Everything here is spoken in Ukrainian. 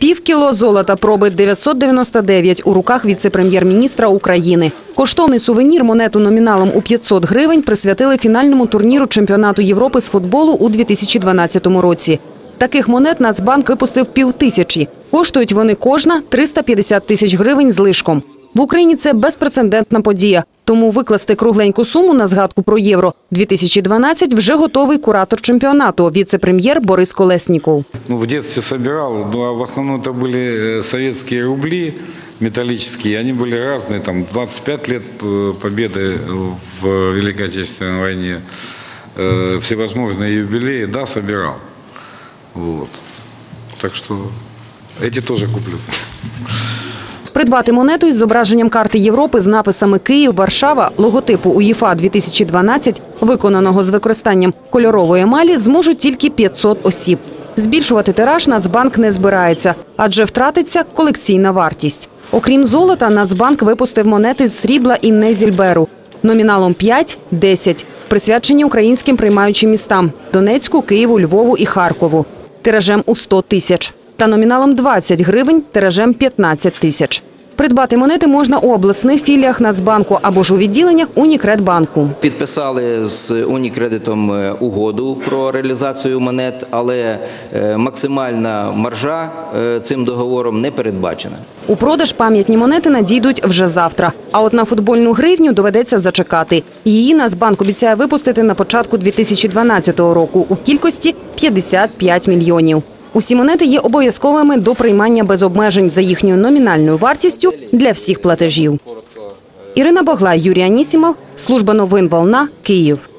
Пів кіло золота проби 999 у руках віце-прем'єр-міністра України. Коштовний сувенір монету номіналом у 500 гривень присвятили фінальному турніру чемпіонату Європи з футболу у 2012 році. Таких монет Нацбанк випустив півтисячі. Коштують вони кожна 350 тисяч гривень з лишком. В Україні це безпрецедентна подія. Тому викласти кругленьку суму на згадку про євро 2012 вже готовий куратор чемпіонату, віце-прем'єр Борис Колесніков. Ну, в детстве собирал, ну, а в основном это были э, советские рубли металлические, они были разные, там 25 лет э, победы в Великой Отечественной войне, э, всевозможные юбилеи, да, собирал. Вот. Так что эти тоже куплю. Придбати монету із зображенням карти Європи з написами Київ, Варшава, логотипу УЄФА 2012, виконаного з використанням кольорової емалі, зможуть тільки 500 осіб. Збільшувати тираж Нацбанк не збирається, адже втратиться колекційна вартість. Окрім золота, Нацбанк випустив монети з срібла і Незільберу номіналом 5 – 10, присвячені українським приймаючим містам – Донецьку, Києву, Львову і Харкову, тиражем у 100 тисяч та номіналом 20 гривень тиражем 15 тисяч. Придбати монети можна у обласних філіях Нацбанку або ж у відділеннях Унікредбанку. Підписали з Унікредитом е, угоду про реалізацію монет, але е, максимальна маржа е, цим договором не передбачена. У продаж пам'ятні монети надійдуть вже завтра. А от на футбольну гривню доведеться зачекати. Її Нацбанк обіцяє випустити на початку 2012 року у кількості 55 мільйонів. Усі монети є обов'язковими до приймання без обмежень за їхньою номінальною вартістю для всіх платежів. Ірина Багла, Юрій Анісімов, служба новин Волна, Київ.